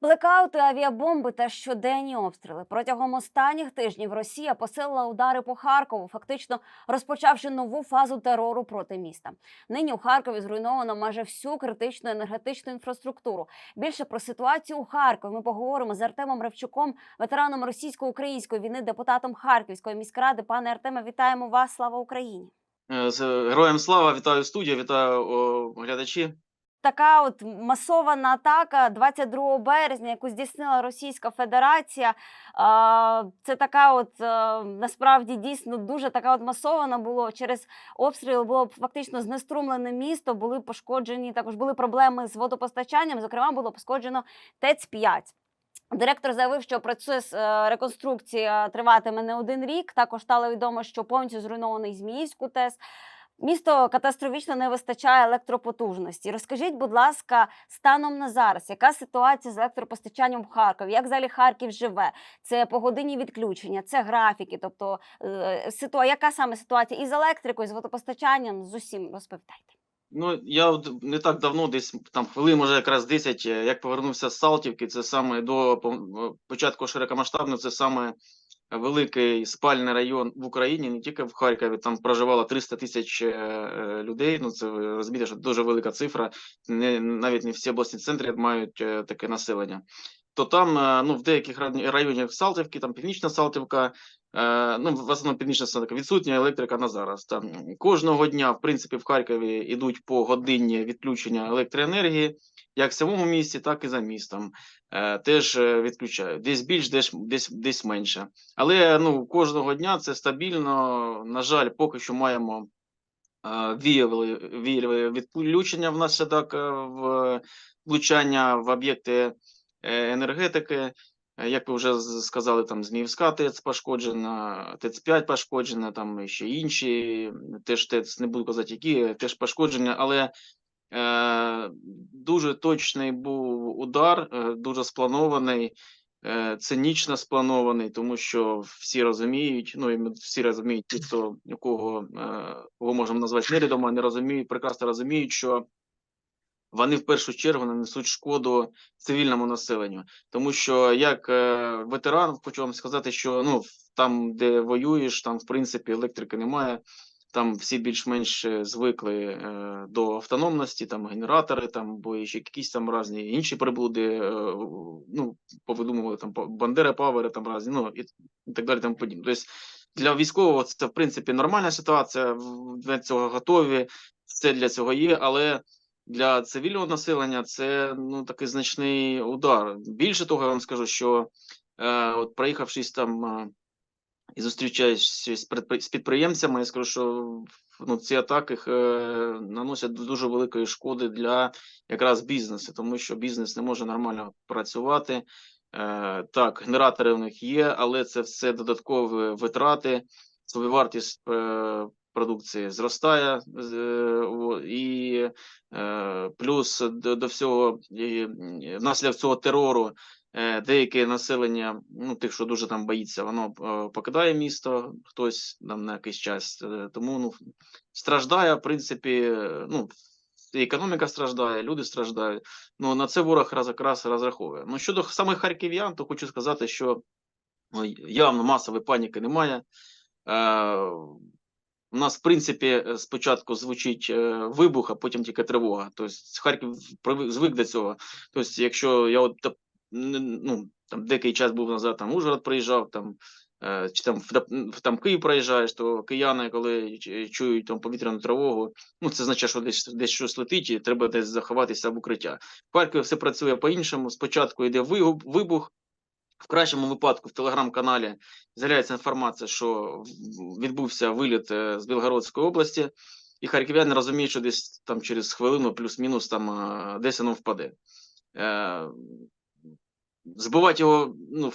Блекаути, авіабомби та щоденні обстріли протягом останніх тижнів Росія посилила удари по Харкову, фактично розпочавши нову фазу терору проти міста. Нині у Харкові зруйновано майже всю критичну енергетичну інфраструктуру. Більше про ситуацію у Харкові ми поговоримо з Артемом Ревчуком, ветераном російсько-української війни, депутатом Харківської міськради. Пане Артеме, вітаємо вас! Слава Україні! Е, З героям слава, вітаю студію, вітаю о, глядачі. Така от масована атака 22 березня, яку здійснила Російська Федерація. Це така, от е, насправді дійсно дуже така от масована було через обстріли. Було фактично знеструмлене місто. Були пошкоджені також були проблеми з водопостачанням. Зокрема, було пошкоджено ТЕЦ 5 Директор заявив, що процес е, реконструкції триватиме не один рік. Також стало відомо, що повністю зруйнований Зміївську ТЕС. Місто катастрофічно не вистачає електропотужності. Розкажіть, будь ласка, станом на зараз, яка ситуація з електропостачанням в Харкові? Як взагалі Харків живе? Це погодинні відключення, це графіки. Тобто е, ситуа... яка саме ситуація із електрикою, з водопостачанням? З усім розповідайте. Ну, я от не так давно, десь там хвилин, може якраз 10, е, як повернувся з Салтівки, це саме до початку широкомасштабного, це саме великий спальний район в Україні, не тільки в Харкові, там проживало 300 тисяч е, е, людей, ну це розумієте, що дуже велика цифра, не, навіть не всі обласні центри мають е, таке населення. То там, е, ну, в деяких районах Салтівки, там Північна Салтівка, Е, ну, в основному північна Салтівка, відсутня електрика на зараз. Там кожного дня, в принципі, в Харкові йдуть по годинні відключення електроенергії, як в самому місті, так і за містом. Е, теж відключають. Десь більш, десь, десь, десь менше. Але ну, кожного дня це стабільно. На жаль, поки що маємо е, віялові відключення внаслідок в влучання в об'єкти енергетики. Е, Як ви вже сказали, там Зміївська ТЕЦ пошкоджена, ТЕЦ 5 пошкоджена, там ще інші, теж ТЕЦ, не буду казати, які, теж пошкоджені, але е, дуже точний був удар, е, дуже спланований, е, цинічно спланований, тому що всі розуміють, ну і всі розуміють, ті, хто кого, е, кого можемо назвати невідомо, не розуміють, прекрасно розуміють, що вони в першу чергу нанесуть шкоду цивільному населенню. Тому що як е, ветеран хочу вам сказати, що ну там, де воюєш, там в принципі електрики немає. Там всі більш-менш е, звикли е, до автономності, там генератори, там або ще якісь там різні інші приблуди. Е, ну повидумували там Бандера Павери, там різні, ну і, і так далі. Тому подібне. Тобто для військового це в принципі нормальна ситуація. Для цього готові, все для цього є, але для цивільного населення це ну такий значний удар. Більше того, я вам скажу, що е, от проїхавшись там е, і зустрічаючись з, підприємцями, я скажу, що ну, ці атаки е, наносять дуже великої шкоди для якраз бізнесу, тому що бізнес не може нормально працювати. Е, так, генератори у них є, але це все додаткові витрати, собівартість е, продукції зростає, е, і е, плюс до, всього і, внаслідок цього терору е, деяке населення, ну тих, що дуже там боїться, воно е, покидає місто, хтось там на якийсь час. Е, Тому ну страждає, в принципі, е, ну. і Економіка страждає, люди страждають. Ну на це ворог раз розраховує. Ну щодо самих харків'ян, то хочу сказати, що ну, явно масової паніки немає. У нас, в принципі, е, спочатку звучить е, вибух, а потім тільки тривога. Тобто Харків звик до цього. Тобто, якщо я от ну, там деякий час був назад, там Ужгород приїжджав, там, е, чи там в, там Київ проїжджаєш, то кияни, коли чують там повітряну тривогу, ну це значить, що десь десь щось летить, і треба десь заховатися в укриття. В Харкові все працює по-іншому. Спочатку йде вибух. В кращому випадку в телеграм-каналі з'являється інформація, що відбувся виліт е, з Білгородської області, і харків'яни розуміють, що десь там через хвилину, плюс-мінус, там е, десь воно впаде. Е, Збивати його ну,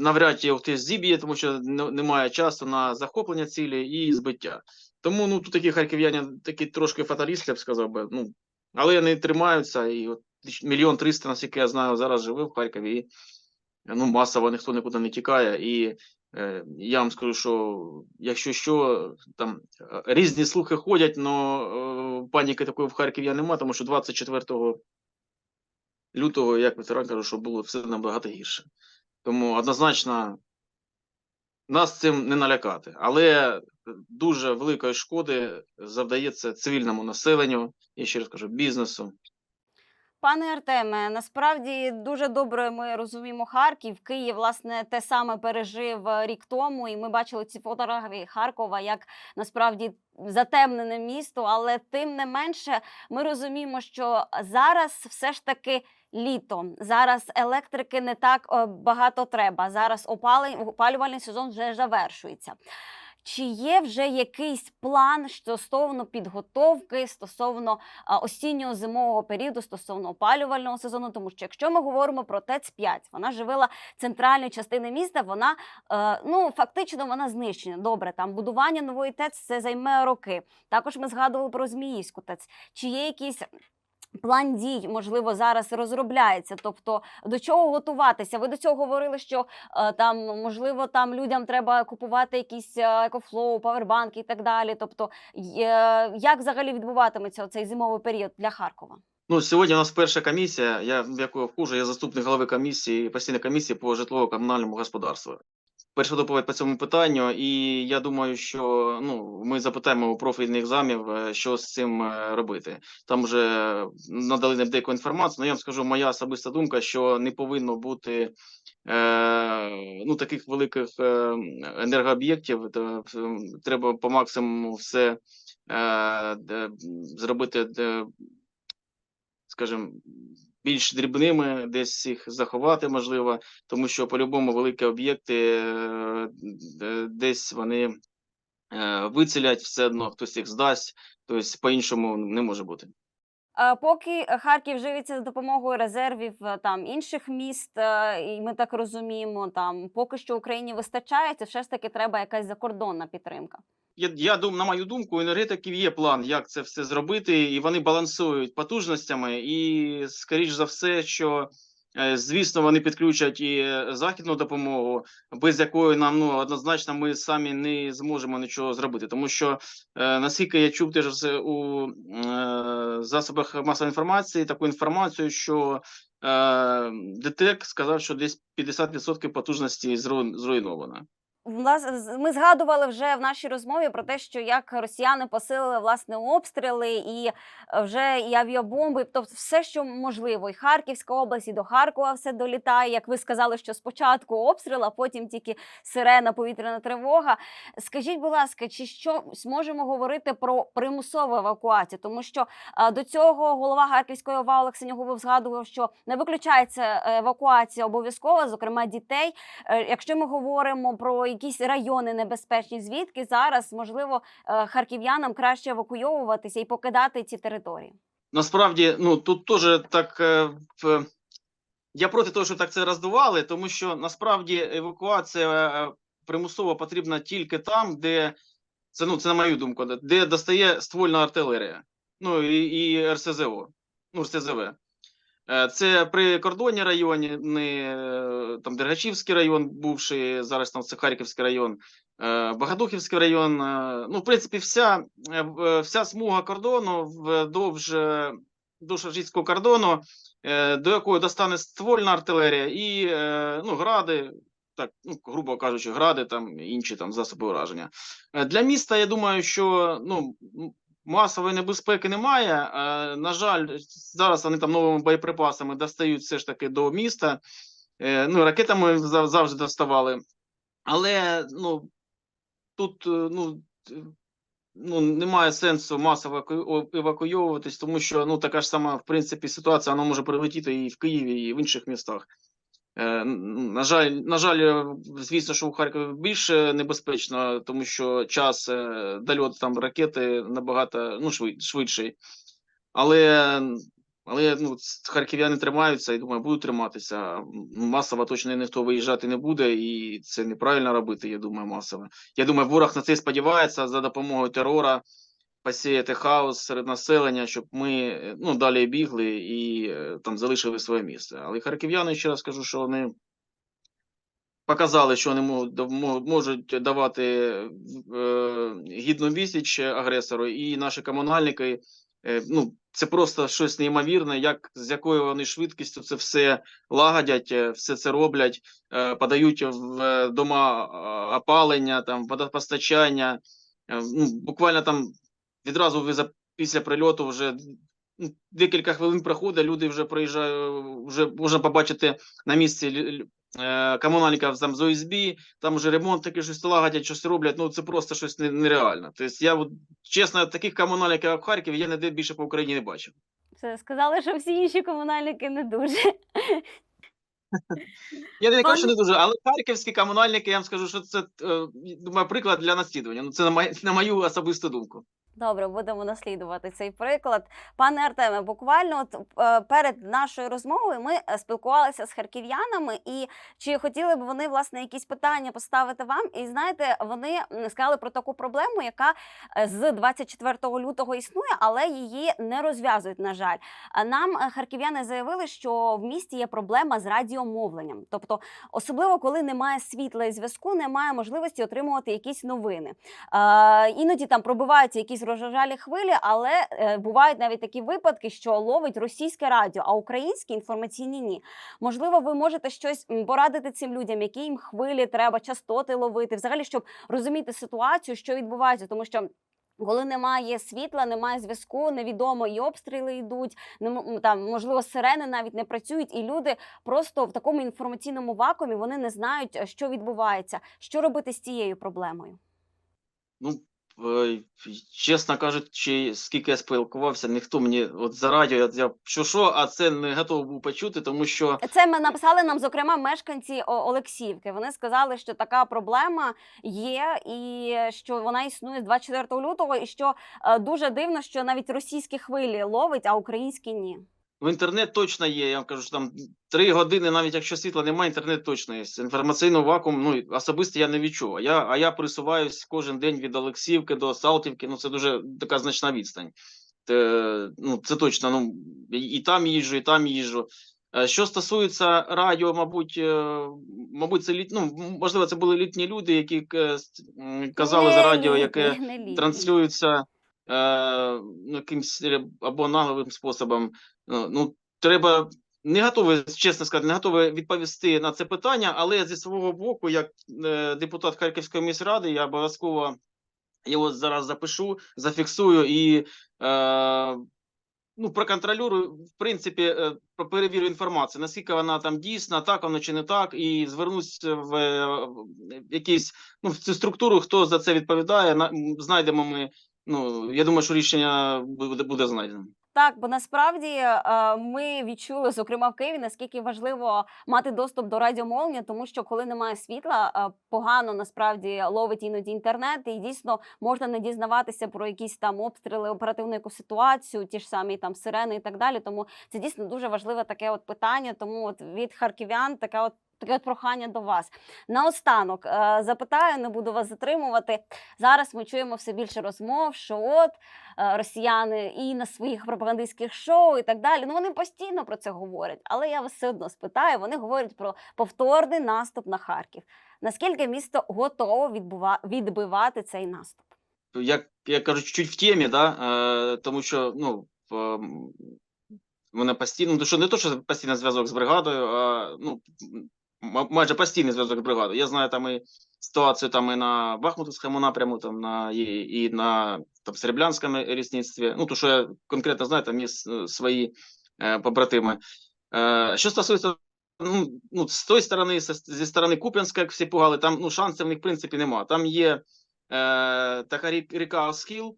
навряд його хтось зіб'є, тому що немає часу на захоплення цілі і збиття. Тому ну, тут такі харків'яни, такі трошки фаталісти, я б сказав би. Ну, але вони тримаються, і от мільйон триста, наскільки я знаю, зараз живе в Харкові. Ну, масово ніхто нікуди не тікає. І е, я вам скажу, що якщо що, там е, різні слухи ходять, але е, паніки такої в Харкові немає, тому що 24 лютого, як ветеран кажу, що було все набагато гірше. Тому однозначно нас цим не налякати. Але дуже великої шкоди завдається цивільному населенню, я ще раз кажу, бізнесу. Пане Артеме, насправді дуже добре ми розуміємо Харків. Київ, власне, те саме пережив е, рік тому, і ми бачили ці фотографії Харкова як насправді затемнене місто. Але тим не менше, ми розуміємо, що зараз все ж таки літо. Зараз електрики не так е, багато треба. Зараз опалень, опалювальний сезон вже завершується. Чи є вже якийсь план стосовно підготовки, стосовно а, осінньо-зимового періоду, стосовно опалювального сезону? Тому що якщо ми говоримо про ТЕЦ 5 вона живила центральної частини міста, вона е, ну фактично вона знищена. Добре, там будування нової ТЕЦ це займе роки. Також ми згадували про Зміївську ТЕЦ. Чи є якісь План дій, можливо, зараз розробляється. Тобто до чого готуватися? Ви до цього говорили, що е, там можливо там людям треба купувати якісь екофлоу, павербанки і так далі. Тобто, е, як взагалі відбуватиметься цей зимовий період для Харкова? Ну, сьогодні у нас перша комісія, я в яку вхожу, я заступник голови комісії, постійної комісії по житлово-комунальному господарству. Перша доповідь по цьому питанню, і я думаю, що ну, ми запитаємо у профільних замів, е, що з цим е, робити. Там вже надали нам деяку інформацію, але я вам скажу, моя особиста думка, що не повинно бути е, ну, таких великих е, енергооб'єктів. Треба по максимуму все е, зробити. Скажімо, більш дрібними, десь їх заховати можливо, тому що по-любому великі об'єкти е, десь вони е, вицілять все одно, хтось їх здасть, тобто по-іншому не може бути. Е, Поки Харків живиться за допомогою резервів е, там інших міст, е, і ми так розуміємо, там поки що Україні вистачає, все ж таки треба якась закордонна підтримка. Я, я дум, на мою думку, у енергетиків є план, як це все зробити, і вони балансують потужностями. І, скоріш за все, що е, звісно, вони підключать і е, західну допомогу, без якої нам ну однозначно ми самі не зможемо нічого зробити. Тому що е, наскільки я чув теж у е, засобах масової інформації таку інформацію, що е, ДТЕК сказав, що десь 50% потужності зруйновано. Ми згадували вже в нашій розмові про те, що як росіяни посилили власне обстріли і е, вже і авіабомби, тобто все, що можливо, і Харківська область, і до Харкова все долітає. Як ви сказали, що спочатку обстріл, а потім тільки сирена, повітряна тривога. Скажіть, будь ласка, чи що зможемо говорити про примусову евакуацію? Тому що е, до цього голова Харківської ОВА Олег Синягубов згадував, що не виключається е, евакуація обов'язкова, зокрема дітей. Якщо ми говоримо про якісь райони небезпечні, звідки зараз можливо е, харків'янам краще евакуйовуватися і покидати ці території? Насправді, ну тут теж так. е, Я проти того, що так це роздували, тому що насправді евакуація е, примусово потрібна тільки там, де це ну це на мою думку, де- достає ствольна артилерія, ну і, і РСЗО, ну РСЗВ. Е, Це при кордоні районі, е, там Дергачівський район, бувший, зараз там це Харківський район, е, Богодухівський район. Ну, в принципі, вся, вся смуга кордону вдовж е, вдовж кордону, до якої достане ствольна артилерія і ну, гради, так, ну, грубо кажучи, гради, там інші там засоби ураження. Для міста, я думаю, що ну, масової небезпеки немає. Е, На жаль, зараз вони там новими боєприпасами достають все ж таки до міста. Е, Ну, ракетами завжди доставали. Але ну, тут е, ну, ну, немає сенсу масово евакуйовуватись, тому що ну, така ж сама, в принципі, ситуація вона може прилетіти і в Києві, і в інших містах. Е, На жаль, на жаль, е, звісно, що у Харкові більше небезпечно, тому що час е, дольот там ракети набагато ну, швид, швидший. Але, але ну, харків'яни тримаються і думаю, будуть триматися. Масово точно ніхто виїжджати не буде, і це неправильно робити, я думаю, масово. Я думаю, ворог на це сподівається за допомогою терора посіяти хаос серед населення, щоб ми е, ну, далі бігли і е, там залишили своє місце. Але харків'яни, ще раз кажу, що вони показали, що вони можуть, давати е, гідну відсіч агресору, і наші комунальники Е, Ну, це просто щось неймовірне, як з якою вони швидкістю це все лагодять, все це роблять, подають в дома опалення, там водопостачання. Ну, буквально там відразу ви за після прильоту вже ну, декілька хвилин проходить, люди вже приїжджають, вже можна побачити на місці е, комунальників там з ОСБ, там вже ремонт таки щось лагодять, щось роблять. Ну це просто щось не- нереально. Тобто я чесно, таких комунальників як в Харкові я ніде більше по Україні не бачив. Все, сказали, що всі інші комунальники не дуже. Я не кажу, що не дуже, але харківські комунальники, я вам скажу, що це е, думаю, приклад для наслідування. Ну це на мою особисту думку. Добре, будемо наслідувати цей приклад. Пане Артеме, буквально от, е, перед нашою розмовою ми е, спілкувалися з харків'янами, і чи хотіли б вони власне якісь питання поставити вам? І знаєте, вони сказали про таку проблему, яка е, з 24 лютого існує, але її не розв'язують. На жаль, нам харків'яни заявили, що в місті є проблема з радіомовленням, тобто особливо коли немає світла і зв'язку, немає можливості отримувати якісь новини. Іноді там пробиваються якісь рожежалі хвилі, але е, бувають навіть такі випадки, що ловить російське радіо, а українські інформаційні ні. Можливо, ви можете щось порадити цим людям, які їм хвилі треба, частоти ловити, взагалі, щоб розуміти ситуацію, що відбувається, тому що. Коли немає світла, немає зв'язку, невідомо і обстріли йдуть, там можливо сирени навіть не працюють, і люди просто в такому інформаційному вакуумі вони не знають, е, що відбувається, що робити з цією проблемою. Ну, чесно кажучи, скільки я спілкувався, ніхто мені от за радіо, я, що що, а це не готовий був почути, тому що Це ми написали нам, зокрема, мешканці Олексіївки. Вони сказали, що така проблема є, і що вона існує з 24 лютого, і що е, дуже дивно, що навіть російські хвилі ловить, а українські ні. В інтернет точно є. Я вам кажу, що там три години, навіть якщо світла немає, інтернет точно є. Інформаційний вакуум, ну особисто я не відчув. А я, а я присуваюсь кожен день від Олексіївки до Салтівки. Ну це дуже така значна відстань. Те, ну, це точно. Ну і, там їжджу, і там їжджу. Е, Що стосується радіо, мабуть, е, мабуть, це літ, ну, можливо, це були літні люди, які е, казали Не за радіо, яке транслюється е, ну, якимсь або нагловим способом. Ну, ну, треба не готовий, чесно сказати, не готовий відповісти на це питання, але зі свого боку, як е, депутат Харківської міськради, я обов'язково його зараз запишу, зафіксую і е, ну, проконтролюю, в принципі, е, перевірю інформацію, наскільки вона там дійсна, так воно чи не так, і звернусь в, е, якісь ну, в цю структуру, хто за це відповідає. На, знайдемо ми. Ну, я думаю, що рішення буде, буде знайдено. Так, бо насправді е, ми відчули, зокрема в Києві, наскільки важливо мати доступ до радіомовлення, тому що коли немає світла, е, погано насправді ловить іноді інтернет, і дійсно можна не дізнаватися про якісь там обстріли, оперативну яку ситуацію, ті ж самі там сирени і так далі. Тому це дійсно дуже важливе таке от питання. Тому от від харків'ян таке от. Таке от прохання до вас. Наостанок е, запитаю, не буду вас затримувати. Зараз ми чуємо все більше розмов, що от е, росіяни і на своїх пропагандистських шоу, і так далі. Ну вони постійно про це говорять. Але я вас все одно спитаю. Вони говорять про повторний наступ на Харків. Наскільки місто готово відбивати цей наступ? як я кажу, чуть-чуть в темі, да, е, тому що ну в, мене постійно, ну, що не то, що постійний зв'язок з бригадою, а ну майже постійний зв'язок з бригадою. Я знаю там і ситуацію там і на Бахмутівському напряму, там на і, і на там Серебрянському лісництві. Ну то що я конкретно знаю, там є свої е, побратими. Е, що стосується ну, ну, з тої сторони, зі сторони Куп'янська, як всі пугали, там ну, шансів в них в принципі немає. Там є е, така ріка Оскіл,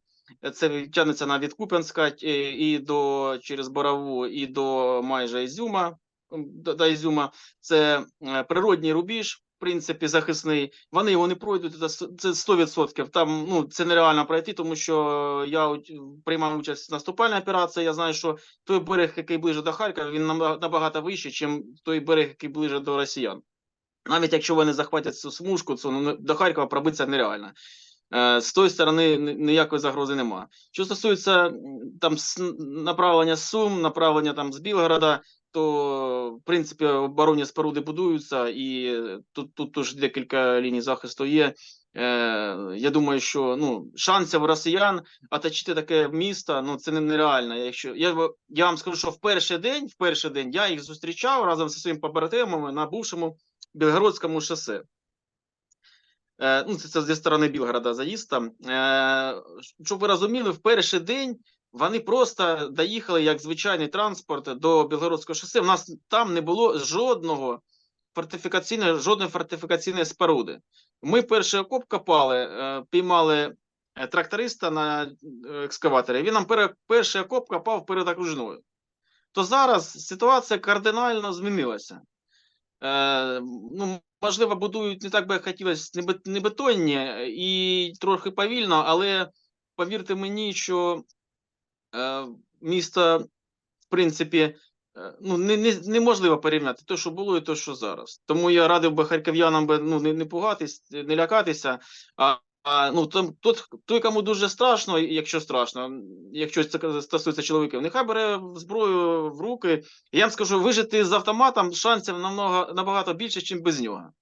це тягнеться на від Куп'янська е, і до через Борову, і до майже Ізюма. До, Ізюма. Це е, природній рубіж, в принципі, захисний. Вони його не пройдуть, це с- це 100%. Там ну, це нереально пройти, тому що я приймав участь в наступальній операції. Я знаю, що той берег, який ближе до Харкова, він набагато вищий, ніж той берег, який ближе до росіян. Навіть якщо вони захватять цю смужку, то ну, до Харкова пробитися нереально. Е, З тої сторони ніякої загрози немає. Що стосується там направлення Сум, направлення там з Білгорода, то в принципі оборонні споруди будуються, і тут, тут теж декілька ліній захисту є. Е, я думаю, що ну, шансів росіян оточити таке місто, ну це нереально. Якщо я, я вам скажу, що в перший день, в перший день я їх зустрічав разом зі своїми побратимами на бувшому Білгородському шосе. Е, ну, це, це зі сторони Білгорода заїзд там. Е, щоб ви розуміли, в перший день вони просто доїхали як звичайний транспорт до Білгородського шосе. У нас там не було жодного фортифікаційної, жодної фортифікаційної споруди. Ми перший окоп копали, е, піймали е, тракториста на е, екскаваторі. Він нам перший окоп копав перед окружною. То зараз ситуація кардинально змінилася. Е, ну, можливо, будують не так би хотілося, не, бетонні і трохи повільно, але повірте мені, що е, місто, в принципі, е, ну, не, не, неможливо порівняти те, що було, і те, що зараз. Тому я радив би харків'янам би, ну, не, не пугатись, не лякатися. А, а ну, там, тот, той, кому дуже страшно, якщо страшно, якщо це стосується чоловіків, нехай бере зброю в руки. Я вам скажу, вижити з автоматом шансів намного, набагато більше, ніж без нього.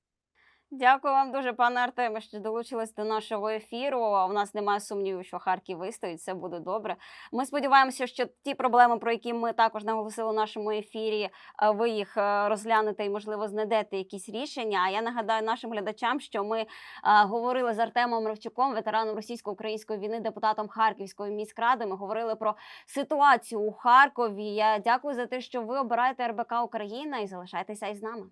Дякую вам дуже, пане Артеме, що долучились до нашого ефіру. У нас немає сумніву, що Харків вистоїть, все буде добре. Ми сподіваємося, що ті проблеми, про які ми також наголосили у нашому ефірі, е, ви їх е, розглянете і, можливо, знайдете якісь рішення. А я нагадаю нашим глядачам, що ми е, говорили з Артемом Равчуком, ветераном російсько-української війни, депутатом Харківської міськради. Ми говорили про ситуацію у Харкові. Я дякую за те, що ви обираєте РБК Україна і залишайтеся із нами.